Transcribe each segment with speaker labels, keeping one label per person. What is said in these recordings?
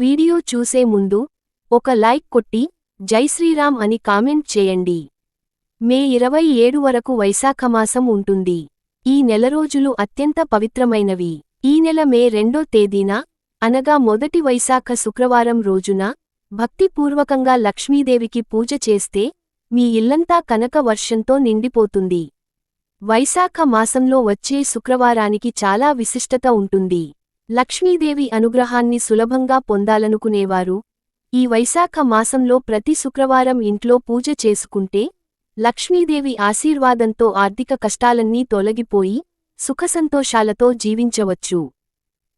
Speaker 1: Video చూసే ముందు ఒక లైక్ కొట్టి జై శ్రీరామ్ అని కామెంట్ చేయండి. మే ఇరవై ఏడు వరకు వైశాఖమాసం ఉంటుంది. ఈ నెల రోజులు అత్యంత పవిత్రమైనవి. ఈ నెల మే రెండో తేదీన అనగా మొదటి వైశాఖ శుక్రవారం రోజున భక్తిపూర్వకంగా లక్ష్మీదేవికి పూజ చేస్తే మీ ఇల్లంతా కనక వర్షంతో నిండిపోతుంది. వైశాఖ మాసంలో వచ్చే శుక్రవారానికి చాలా విశిష్టత ఉంటుంది. లక్ష్మీదేవి అనుగ్రహాన్ని సులభంగా పొందాలనుకునేవారు. ఈ వైశాఖ మాసంలో ప్రతి శుక్రవారం ఇంట్లో పూజ చేసుకుంటే లక్ష్మీదేవి ఆశీర్వాదంతో ఆర్థిక కష్టాలన్నీ తొలగిపోయి సుఖసంతోషాలతో జీవించవచ్చు.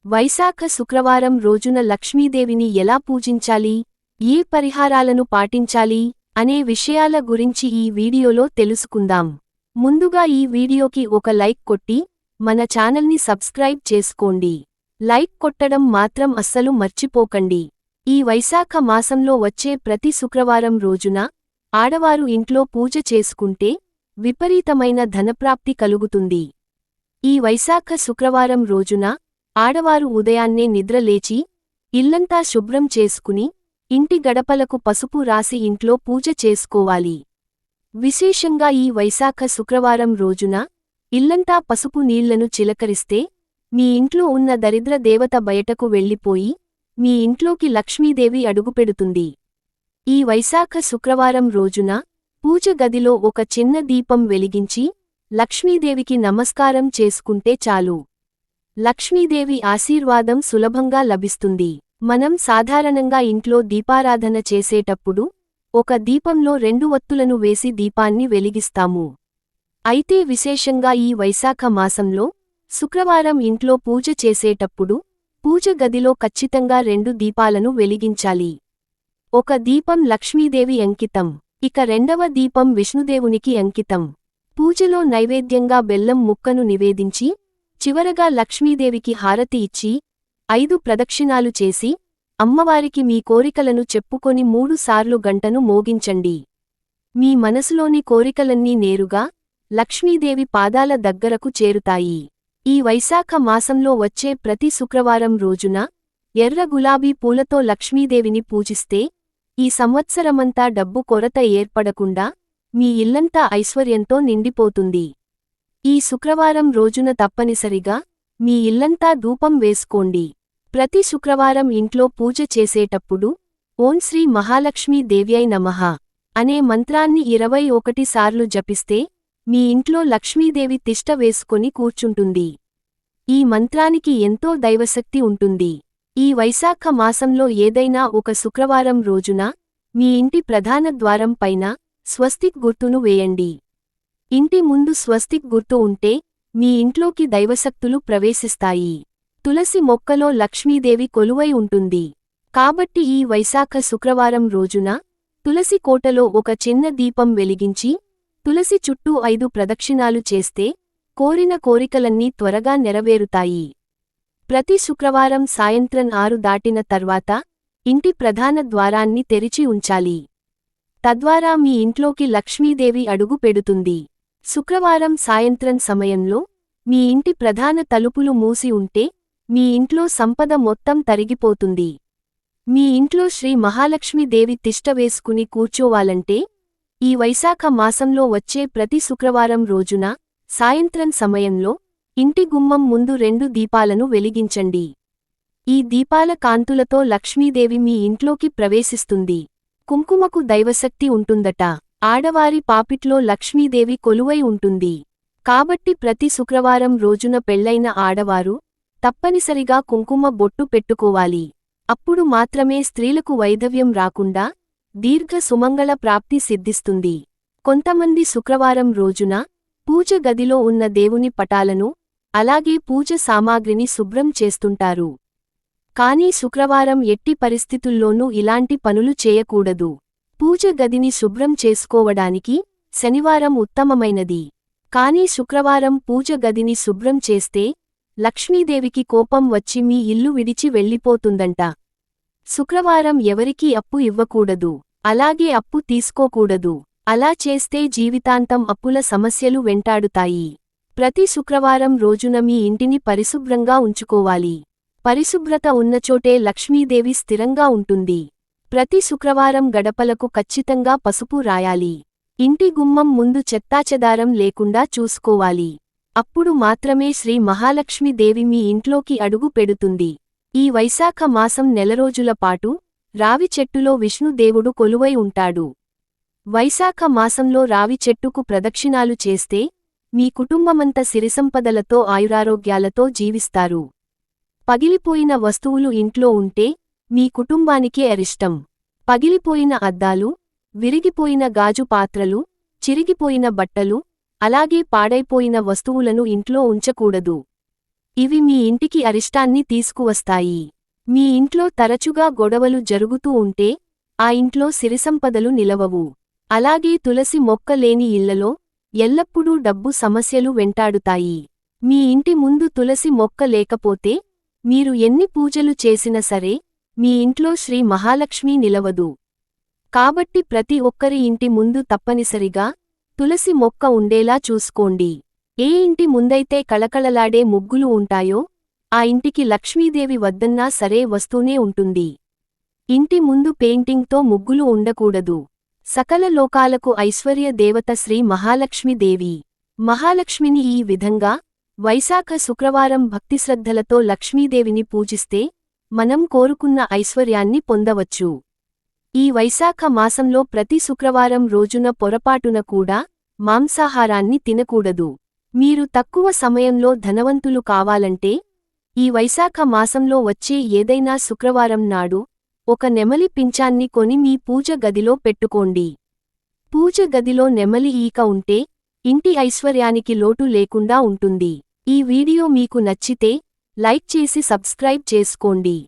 Speaker 1: వైశాఖ శుక్రవారం రోజున లక్ష్మీదేవిని ఎలా పూజించాలి ఏ పరిహారాలను పాటించాలి అనే విషయాల గురించి ఈ వీడియోలో తెలుసుకుందాం. ముందుగా ఈ వీడియోకి ఒక లైక్ కొట్టి మన ఛానల్ని సబ్స్క్రైబ్ చేసుకోండి. లైక్ కొట్టడం మాత్రం అస్సలు మర్చిపోకండి. ఈ వైశాఖ మాసంలో వచ్చే ప్రతి శుక్రవారం రోజున ఆడవారు ఇంట్లో పూజ చేసుకుంటే విపరీతమైన ధనప్రాప్తి కలుగుతుంది. ఈ వైశాఖ శుక్రవారం రోజున ఆడవారు ఉదయాన్నే నిద్రలేచి ఇల్లంతా శుభ్రం చేసుకుని ఇంటి గడపలకు పసుపు రాసి ఇంట్లో పూజ చేసుకోవాలి. విశేషంగా ఈ వైశాఖ శుక్రవారం రోజున ఇల్లంతా పసుపు నీళ్ళను చిలకరిస్తే మీ ఇంట్లో ఉన్న దరిద్ర దేవత బయటకు వెళ్ళిపోయి మీ ఇంట్లోకి లక్ష్మీదేవి అడుగుపెడుతుంది ఈ వైశాఖ శుక్రవారం రోజున పూజ గదిలో ఒక చిన్న దీపం వెలిగించి లక్ష్మీదేవికి నమస్కారం చేసుకుంటే చాలు. లక్ష్మీదేవి ఆశీర్వాదం సులభంగా లభిస్తుంది. మనం సాధారణంగా ఇంట్లో దీపారాధన చేసేటప్పుడు ఒక దీపంలో రెండు వత్తులను వేసి దీపాన్ని వెలిగిస్తాము. అయితే విశేషంగా ఈ వైశాఖ మాసంలో శుక్రవారం ఇంట్లో పూజ చేసేటప్పుడు పూజ గదిలో ఖచ్చితంగా రెండు దీపాలను వెలిగించాలి. ఒక దీపం లక్ష్మీదేవి అంకితం. ఇక రెండవ దీపం విష్ణుదేవునికి అంకితం. పూజలో నైవేద్యంగా బెల్లం ముక్కను నివేదించి చివరగా లక్ష్మీదేవికి హారతి ఇచ్చి ఐదు ప్రదక్షిణాలు చేసి అమ్మవారికి మీ కోరికలను చెప్పుకొని మూడుసార్లు గంటను మోగించండి. మీ మనసులోని కోరికలన్నీ నేరుగా లక్ష్మీదేవి పాదాల దగ్గరకు చేరుతాయి. ఈ వైశాఖ మాసంలో వచ్చే ప్రతి శుక్రవారం రోజున ఎర్ర గులాబీ పూలతో లక్ష్మీదేవిని పూజిస్తే ఈ సంవత్సరమంతా డబ్బు కొరత ఏర్పడకుండా మీ ఇల్లంతా ఐశ్వర్యంతో నిండిపోతుంది. ఈ శుక్రవారం రోజున తప్పనిసరిగా మీ ఇల్లంతా ధూపం వేసుకోండి. ప్రతి శుక్రవారం ఇంట్లో పూజ చేసేటప్పుడు ఓం శ్రీ మహాలక్ష్మీ దేవ్యై నమః అనే మంత్రాన్ని ఇరవై ఒకటి సార్లు జపిస్తే మీ ఇంట్లో లక్ష్మీదేవి తిష్ట వేసుకొని కూర్చుంటుంది. ఈ మంత్రానికి ఎంతో దైవశక్తి ఉంటుంది. ఈ వైశాఖ మాసంలో ఏదైనా ఒక శుక్రవారం రోజున మీ ఇంటి ప్రధాన ద్వారం పైన స్వస్తిక్ గుర్తును వేయండి. ఇంటి ముందు స్వస్తిక్ గుర్తు ఉంటే మీ ఇంట్లోకి దైవశక్తులు ప్రవేశిస్తాయి. తులసి మొక్కలో లక్ష్మీదేవి కొలువై ఉంటుంది. కాబట్టి ఈ వైశాఖ శుక్రవారం రోజున తులసి కోటలో ఒక చిన్న దీపం వెలిగించి తులసి చుట్టూ ఐదు ప్రదక్షిణాలు చేస్తే కోరిన కోరికలన్నీ త్వరగా నెరవేరుతాయి. ప్రతి శుక్రవారం సాయంత్రం ఆరు దాటిన తర్వాత ఇంటి ప్రధాన ద్వారాన్ని తెరిచి ఉంచాలి. తద్వారా మీ ఇంట్లోకి లక్ష్మీదేవి అడుగు పెడుతుంది. శుక్రవారం సాయంత్రం సమయంలో మీ ఇంటి ప్రధాన తలుపులు మూసి ఉంటే మీ ఇంట్లో సంపద మొత్తం తరిగిపోతుంది. మీ ఇంట్లో శ్రీ మహాలక్ష్మీదేవి తిష్ట వేసుకుని కూర్చోవాలంటే ఈ వైశాఖ మాసంలో వచ్చే ప్రతి శుక్రవారం రోజున సాయంత్రం సమయంలో ఇంటి గుమ్మం ముందు రెండు దీపాలను వెలిగించండి. ఈ దీపాల కాంతులతో లక్ష్మీదేవి మీ ఇంట్లోకి ప్రవేశిస్తుంది. కుంకుమకు దైవశక్తి ఉంటుందట. ఆడవారి పాపిట్లో లక్ష్మీదేవి కొలువై ఉంటుంది. కాబట్టి ప్రతి శుక్రవారం రోజున పెళ్ళైన ఆడవారు తప్పనిసరిగా కుంకుమ బొట్టు పెట్టుకోవాలి. అప్పుడు మాత్రమే స్త్రీలకు వైధవ్యం రాకుండా దీర్ఘ సుమంగళ ప్రాప్తి సిద్ధిస్తుంది. కొంతమంది శుక్రవారం రోజున పూజ గదిలో ఉన్న దేవుని పటాలను అలాగే పూజ సామాగ్రిని శుభ్రం చేస్తుంటారు. కానీ శుక్రవారం ఎట్టి పరిస్థితుల్లోనూ ఇలాంటి పనులు చేయకూడదు. పూజ గదిని శుభ్రం చేసుకోవడానికి శనివారం ఉత్తమమైనది. కానీ శుక్రవారం పూజ గదిని శుభ్రం చేస్తే లక్ష్మీదేవికి కోపం వచ్చి మీ ఇల్లు విడిచి వెళ్ళిపోతుందంట. శుక్రవారం ఎవరికీ అప్పు ఇవ్వకూడదు. అలాగే అప్పు తీసుకోకూడదు. అలా చేస్తే జీవితాంతం అప్పుల సమస్యలు వెంటాడుతాయి. ప్రతి శుక్రవారం రోజున మీ ఇంటిని పరిశుభ్రంగా ఉంచుకోవాలి. పరిశుభ్రత ఉన్నచోటే లక్ష్మీదేవి స్థిరంగా ఉంటుంది. ప్రతి శుక్రవారం గడపలకు ఖచ్చితంగా పసుపు రాయాలి. ఇంటి గుమ్మం ముందు చెత్తాచెదారం లేకుండా చూసుకోవాలి. అప్పుడు మాత్రమే శ్రీ మహాలక్ష్మీదేవి మీ ఇంట్లోకి అడుగు పెడుతుంది. ఈ వైశాఖ మాసం నెలరోజుల పాటు రావి చెట్టులో విష్ణుదేవుడు కొలువై ఉంటాడు. వైశాఖ మాసంలో రావి చెట్టుకు ప్రదక్షిణాలు చేస్తే మీ కుటుంబమంత సిరిసంపదలతో ఆయురారోగ్యాలతో జీవిస్తారు. పగిలిపోయిన వస్తువులు ఇంట్లో ఉంటే మీ కుటుంబానికే అరిష్టం. పగిలిపోయిన అద్దాలు విరిగిపోయిన గాజు పాత్రలు చిరిగిపోయిన బట్టలు అలాగే పాడైపోయిన వస్తువులను ఇంట్లో ఉంచకూడదు. ఇవి మీ ఇంటికి అరిష్టాన్ని తీసుకువస్తాయి. మీ ఇంట్లో తరచుగా గొడవలు జరుగుతూ ఉంటే ఆ ఇంట్లో సిరిసంపదలు నిలవవు. అలాగే తులసి మొక్క లేని ఇళ్ళలో ఎల్లప్పుడూ డబ్బు సమస్యలు వెంటాడుతాయి. మీ ఇంటి ముందు తులసి మొక్క లేకపోతే మీరు ఎన్ని పూజలు చేసినా సరే మీ ఇంట్లో శ్రీ మహాలక్ష్మి నిలవదు. కాబట్టి ప్రతి ఒక్కరి ఇంటి ముందు తప్పనిసరిగా తులసి మొక్క ఉండేలా చూసుకోండి. ఏ ఇంటి ముందైతే కళకళలాడే ముగ్గులు ఉంటాయో ఆ ఇంటికి లక్ష్మీదేవి వద్దన్నా సరే వస్తూనే ఉంటుంది. ఇంటి ముందు పెయింటింగ్తో ముగ్గులు ఉండకూడదు. సకల లోకాలకు ఐశ్వర్య దేవత శ్రీ మహాలక్ష్మీదేవి. మహాలక్ష్మిని ఈ విధంగా వైశాఖ శుక్రవారం భక్తిశ్రద్ధలతో లక్ష్మీదేవిని పూజిస్తే మనం కోరుకున్న ఐశ్వర్యాన్ని పొందవచ్చు. ఈ వైశాఖ మాసంలో ప్రతి శుక్రవారం రోజున పొరపాటున కూడా మాంసాహారాన్ని తినకూడదు. మీరు తక్కువ సమయంలో ధనవంతులు కావాలంటే ఈ వైశాఖ మాసంలో వచ్చే ఏదైనా శుక్రవారం నాడు ఒక నెమలి పించాన్ని కొని మీ పూజ గదిలో పెట్టుకోండి. పూజ గదిలో నెమలి ఈక ఉంటే ఇంటి ఐశ్వర్యానికి లోటు లేకుండా ఉంటుంది. ఈ వీడియో మీకు నచ్చితే లైక్ చేసి సబ్స్క్రైబ్ చేసుకోండి.